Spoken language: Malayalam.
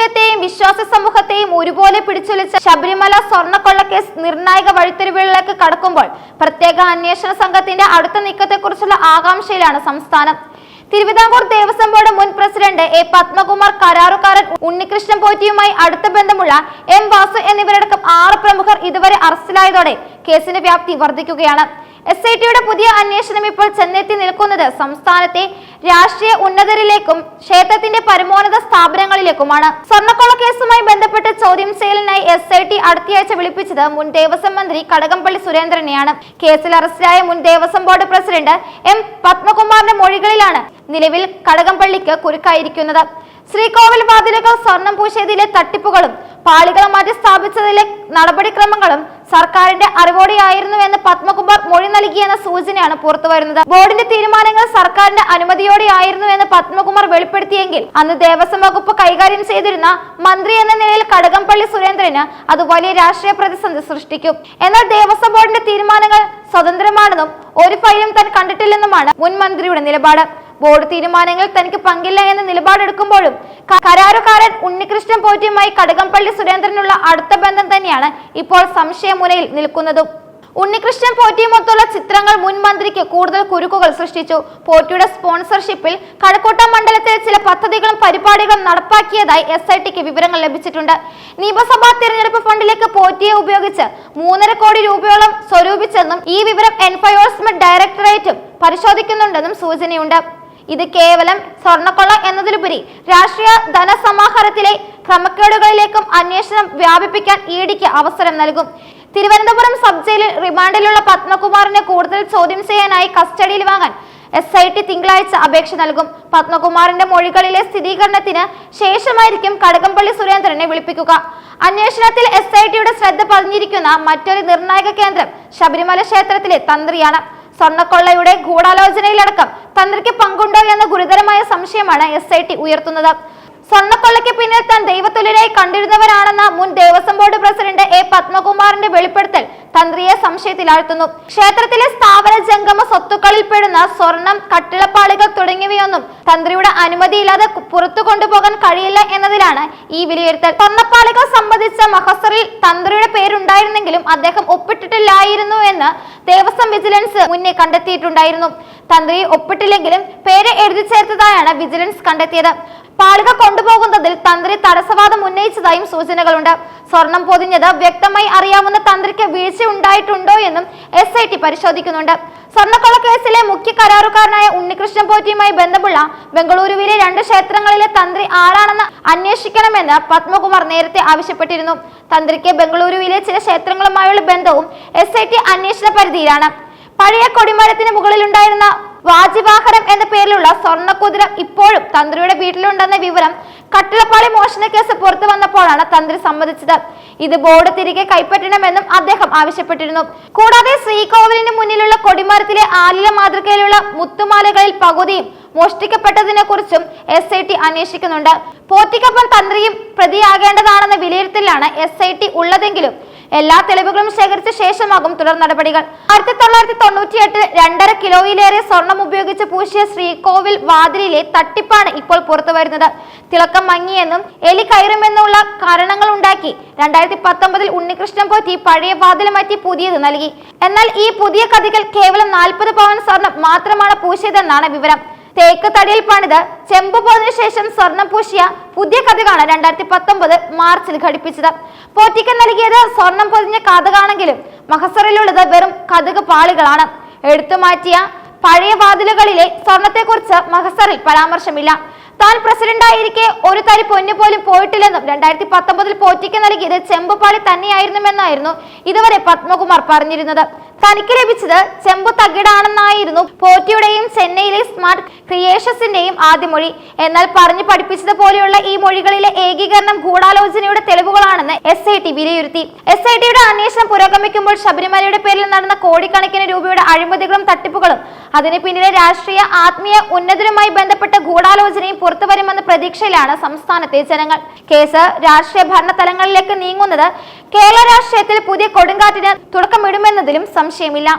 രാഷ്ട്രീയത്തെയും വിശ്വാസ സമൂഹത്തെയും ഒരുപോലെ പിടിച്ചൊലിച്ച ശബരിമല സ്വർണക്കൊള്ളക്കേസ് നിർണായക വഴിത്തിരിവുകളിലേക്ക് കടക്കുമ്പോൾ പ്രത്യേക അന്വേഷണ സംഘത്തിന്റെ അടുത്ത നീക്കത്തെക്കുറിച്ചുള്ള ആകാംക്ഷയിലാണ് സംസ്ഥാനം. തിരുവിതാംകൂർ ദേവസ്വം ബോർഡ് മുൻ പ്രസിഡന്റ് എ പത്മകുമാർ കരാറുകാരൻ ഉണ്ണികൃഷ്ണൻ പോറ്റിയുമായി അടുത്ത ബന്ധമുള്ള എം വാസു എന്നിവരടക്കം ആറ് പ്രമുഖർ ഇതുവരെ അറസ്റ്റിലായതോടെ കേസിന്റെ വ്യാപ്തി വർദ്ധിക്കുകയാണ്. എസ് ഐ ടിയുടെ പുതിയ അന്വേഷണം ഇപ്പോൾ ചെന്നെത്തി നിൽക്കുന്നത് സംസ്ഥാനത്തെ രാഷ്ട്രീയ ഉന്നതരിലേക്കും ക്ഷേത്രത്തിന്റെ പരമോന്നത സ്ഥാപനങ്ങളിലേക്കുമാണ്. സ്വർണക്കൊള്ള കേസുമായി ബന്ധപ്പെട്ട് ചോദ്യം ചെയ്യലിനായി എസ് ഐ ടി അടുത്തയാഴ്ച വിളിപ്പിച്ചത് മുൻ ദേവസ്വം മന്ത്രി കടകംപള്ളി സുരേന്ദ്രനെയാണ്. കേസിൽ അറസ്റ്റിലായ മുൻ ദേവസ്വം ബോർഡ് പ്രസിഡന്റ് എം പത്മകുമാറിന്റെ മൊഴികളിലാണ് നിലവിൽ കടകംപള്ളിക്ക് കുരുക്കായിരിക്കുന്നത്. ശ്രീകോവിൽ വാതിലുകൾ സ്വർണം പൂശിയതിലെ തട്ടിപ്പുകളും പാളികൾ മാറ്റി സ്ഥാപിച്ചതിലെ നടപടിക്രമങ്ങളും സർക്കാരിന്റെ അറിവോടെയായിരുന്നു എന്ന് പത്മകുമാർ മൊഴി നൽകിയെന്ന സൂചനയാണ് പുറത്തുവരുന്നത്. ബോർഡിന്റെ തീരുമാനങ്ങൾ സർക്കാരിന്റെ അനുമതിയോടെയായിരുന്നു എന്ന് പത്മകുമാർ വെളിപ്പെടുത്തിയെങ്കിൽ അന്ന് ദേവസ്വം വകുപ്പ് കൈകാര്യം ചെയ്തിരുന്ന മന്ത്രി എന്ന നിലയിൽ കടകംപള്ളി സുരേന്ദ്രന് അത് വലിയ രാഷ്ട്രീയ പ്രതിസന്ധി സൃഷ്ടിക്കും. എന്നാൽ ദേവസ്വം ബോർഡിന്റെ തീരുമാനങ്ങൾ സ്വതന്ത്രമാണെന്നും ഒരു ഫയലും താൻ കണ്ടിട്ടില്ലെന്നുമാണ് മുൻ മന്ത്രിയുടെ നിലപാട്. ബോർഡ് തീരുമാനങ്ങൾ തനിക്ക് പങ്കില്ല എന്ന നിലപാടെടുക്കുമ്പോഴും കരാറുകാരൻ ഉണ്ണികൃഷ്ണൻ പോറ്റിയുമായി കടകംപള്ളി സുരേന്ദ്രനുള്ള അടുത്ത ബന്ധം തന്നെയാണ് ഇപ്പോൾ സംശയമുനയിൽ നിൽക്കുന്നതും. ഉണ്ണികൃഷ്ണൻ പോറ്റിയുമൊത്തുള്ള ചിത്രങ്ങൾ മുൻ മന്ത്രിക്ക് കൂടുതൽ കുരുക്കുകൾ സൃഷ്ടിച്ചു. പോറ്റിയുടെ സ്പോൺസർഷിപ്പിൽ കഴക്കൂട്ടം മണ്ഡലത്തിലെ ചില പദ്ധതികളും പരിപാടികളും നടപ്പാക്കിയതായി എസ് ഐ ടിക്ക് വിവരങ്ങൾ ലഭിച്ചിട്ടുണ്ട്. നിയമസഭാ തിരഞ്ഞെടുപ്പ് ഫണ്ടിലേക്ക് പോറ്റിയെ ഉപയോഗിച്ച് മൂന്നര കോടി രൂപയോളം സ്വരൂപിച്ചെന്നും ഈ വിവരം എൻഫോഴ്സ്മെന്റ് ഡയറക്ടറേറ്റും പരിശോധിക്കുന്നുണ്ടെന്നും സൂചനയുണ്ട്. ഇത് കേവലം സ്വർണക്കൊള്ള എന്നതിലുപരി രാഷ്ട്രീയ ധനസമാഹാരത്തിലെ ക്രമക്കേടുകളിലേക്കും അന്വേഷണം വ്യാപിപ്പിക്കാൻ ഇഡിക്ക് അവസരം നൽകും. തിരുവനന്തപുരം സബ് ജയിലിൽ റിമാൻഡിലുള്ള പത്മകുമാറിനെ കൂടുതൽ ചോദ്യം ചെയ്യാനായി കസ്റ്റഡിയിൽ വാങ്ങാൻ എസ് ഐ ടി തിങ്കളാഴ്ച അപേക്ഷ നൽകും. പത്മകുമാറിന്റെ മൊഴികളിലെ സ്ഥിരീകരണത്തിന് ശേഷമായിരിക്കും കടകംപള്ളി സുരേന്ദ്രനെ വിളിപ്പിക്കുക. അന്വേഷണത്തിൽ എസ് ഐ ടിയുടെ ശ്രദ്ധ പതിഞ്ഞിരിക്കുന്ന മറ്റൊരു നിർണായക കേന്ദ്രം ശബരിമല ക്ഷേത്രത്തിലെ തന്ത്രിയാണ്. സ്വർണക്കൊള്ളയുടെ ഗൂഢാലോചനയിലടക്കം തന്ത്രിക്ക് പങ്കുണ്ടോ എന്ന ഗുരുതരമായ സംശയമാണ് എസ് ഐ ടി ഉയർത്തുന്നത്. സ്വർണക്കൊള്ളയ്ക്ക് പിന്നിൽ താൻ ദൈവത്തുല്യരായി കണ്ടിരുന്നവരാണെന്ന മുൻ ദേവസ്വം ബോർഡ് പ്രസിഡന്റ് എ പത്മകുമാറിന്റെ വെളിപ്പെടുത്തൽ തന്ത്രിയെ സംശയത്തിലാഴ്ത്തുന്നു. ക്ഷേത്രത്തിലെ സ്ഥാപന ജംഗമ സ്വത്തുക്കളിൽ പെടുന്ന സ്വർണം കട്ടിളപ്പാളികൾ തുടങ്ങിയവയൊന്നും തന്ത്രിയുടെ അനുമതിയില്ലാതെ പുറത്തു കൊണ്ടുപോകാൻ കഴിയില്ല എന്നതിലാണ് ഈ വിലയിരുത്തൽ. സ്വർണപ്പാളികൾ സംബന്ധിച്ച മഹസറിൽ തന്ത്രിയുടെ പേരുണ്ടായിരുന്നെങ്കിലും അദ്ദേഹം ഒപ്പിട്ടിട്ടില്ലായിരുന്നു എന്ന് ദേവസ്വം വിജിലൻസ് മുന്നേ കണ്ടെത്തിയിട്ടുണ്ടായിരുന്നു. തന്ത്രി ഒപ്പിട്ടില്ലെങ്കിലും പേര് എഴുതി ചേർത്തതായാണ് വിജിലൻസ് കണ്ടെത്തിയത്. പാളിക കൊണ്ടുപോകുന്നതിൽ തന്ത്രി തടസ്സവാദം ഉന്നയിച്ചതായും സൂചനകളുണ്ട്. സ്വർണം പൊതിഞ്ഞത് വ്യക്തമായി അറിയാവുന്ന തന്ത്രിക്ക് വീഴ്ച ഉണ്ടായിട്ടുണ്ടോ എന്നും എസ് ഐ ടി പരിശോധിക്കുന്നുണ്ട്. മുഖ്യ കരാറുകാരനായ ഉണ്ണികൃഷ്ണൻ പോറ്റിയുമായി ബന്ധമുള്ള ബംഗളൂരുവിലെ രണ്ട് ക്ഷേത്രങ്ങളിലെ തന്ത്രി ആരാണെന്ന് അന്വേഷിക്കണമെന്ന് പത്മകുമാർ നേരത്തെ ആവശ്യപ്പെട്ടിരുന്നു. തന്ത്രിക്ക് ബംഗളൂരുവിലെ ചില ക്ഷേത്രങ്ങളുമായുള്ള ബന്ധവും എസ് ഐ ടി അന്വേഷണ പരിധിയിലാണ്. പഴയ കൊടിമരത്തിന് മുകളിലുണ്ടായിരുന്ന വാജിവാഹനം എന്ന പേരിലുള്ള സ്വർണക്കുതിര ഇപ്പോഴും തന്ത്രിയുടെ വീട്ടിലുണ്ടെന്ന വിവരം കട്ടിളപ്പാളി മോഷണ കേസ് പുറത്തു വന്നപ്പോഴാണ് തന്ത്രി സമ്മതിച്ചത്. ഇത് ബോർഡ് തിരികെ കൈപ്പറ്റണമെന്നും അദ്ദേഹം ആവശ്യപ്പെട്ടിരുന്നു. കൂടാതെ ശ്രീകോവിലിന് മുന്നിലുള്ള കൊടിമരത്തിലെ ആലില മാതൃകയിലുള്ള മുത്തുമാലകളിൽ പകുതിയും മോഷ്ടിക്കപ്പെട്ടതിനെ കുറിച്ചും എസ് ഐ ടി അന്വേഷിക്കുന്നുണ്ട്. പോറ്റിക്കൊപ്പം തന്ത്രിയും പ്രതിയാകേണ്ടതാണെന്ന വിലയിരുത്തലാണ് എസ് ഐ ടി ഉള്ളതെങ്കിലും എല്ലാ തെളിവുകളും ശേഖരിച്ച ശേഷമാകും തുടർ നടപടികൾ. ആയിരത്തി തൊള്ളായിരത്തി തൊണ്ണൂറ്റി എട്ടിൽ രണ്ടര കിലോയിലേറെ സ്വർണം ഉപയോഗിച്ച് പൂശിയ ശ്രീകോവിൽ വാതിലിലെ തട്ടിപ്പാണ് ഇപ്പോൾ പുറത്തു വരുന്നത്. തിളക്കം മങ്ങിയെന്നും എലി കയറുമെന്നുള്ള കാരണങ്ങൾ ഉണ്ടാക്കി രണ്ടായിരത്തി പത്തൊമ്പതിൽ ഉണ്ണികൃഷ്ണൻ പോറ്റി പഴയ വാതിൽ മാറ്റി പുതിയത് നൽകി. എന്നാൽ ഈ പുതിയ കഥകൾ കേവലം നാൽപ്പത് പവൻ സ്വർണം മാത്രമാണ് പൂശിയതെന്നാണ് വിവരം. തേക്ക് തടിയിൽ പണിത് ചെമ്പ് പോയതിനു ശേഷം സ്വർണം പൂശിയ പുതിയ കഥകാണ് രണ്ടായിരത്തി പത്തൊമ്പത് മാർച്ചിൽ ഘടിപ്പിച്ചത്. പോറ്റിക്കൻ നൽകിയത് സ്വർണം പൊതിഞ്ഞ കഥകാണെങ്കിലും മഹസറിലുള്ളത് വെറും കഥക് പാളികളാണ്. എടുത്തു മാറ്റിയ പഴയ വാതിലുകളിലെ സ്വർണത്തെക്കുറിച്ച് മഹസറിൽ പരാമർശമില്ല. താൻ പ്രസിഡന്റായിരിക്കെ ഒരു തരി പൊന്നു പോലും പോയിട്ടില്ലെന്നും രണ്ടായിരത്തി പത്തൊമ്പതിൽ പോറ്റിക്ക് നൽകിയത് ചെമ്പുപാളി തന്നെയായിരുന്നുവെന്നായിരുന്നു ഇതുവരെ പത്മകുമാർ പറഞ്ഞിരുന്നത്. തനിക്ക് ലഭിച്ചത് ചെമ്പു തകിടാണെന്നായിരുന്നു പോറ്റിയുടെയും ചെന്നൈയിലെ സ്മാർട്ട് ക്രിയേഷൻസിന്റെയും ആദ്യ മൊഴി. എന്നാൽ പറഞ്ഞു പഠിപ്പിച്ചത് പോലെയുള്ള ഈ മൊഴികളിലെ ഏകീകരണം ഗൂഢാലോചനയുടെ തെളിവുകളാണെന്ന് എസ് ഐ ടി വിലയിരുത്തി. എസ് ഐ ടിയുടെ അന്വേഷണം പുരോഗമിക്കുമ്പോൾ ശബരിമലയുടെ പേരിൽ നടന്ന കോടിക്കണക്കിന് രൂപയുടെ അഴിമതികളും തട്ടിപ്പുകളും അതിന് പിന്നിലെ രാഷ്ട്രീയ ആത്മീയ ഉന്നതരുമായി ബന്ധപ്പെട്ട ഗൂഢാലോചനയും പുറത്തുവരുമെന്ന പ്രതീക്ഷയിലാണ് സംസ്ഥാനത്തെ ജനങ്ങൾ. കേസ് രാഷ്ട്രീയ ഭരണ തലങ്ങളിലേക്ക് നീങ്ങുന്നത് കേരള രാഷ്ട്രീയത്തിൽ പുതിയ കൊടുങ്കാറ്റിന് തുടക്കമിടുമെന്നതിലും സംശയമില്ല.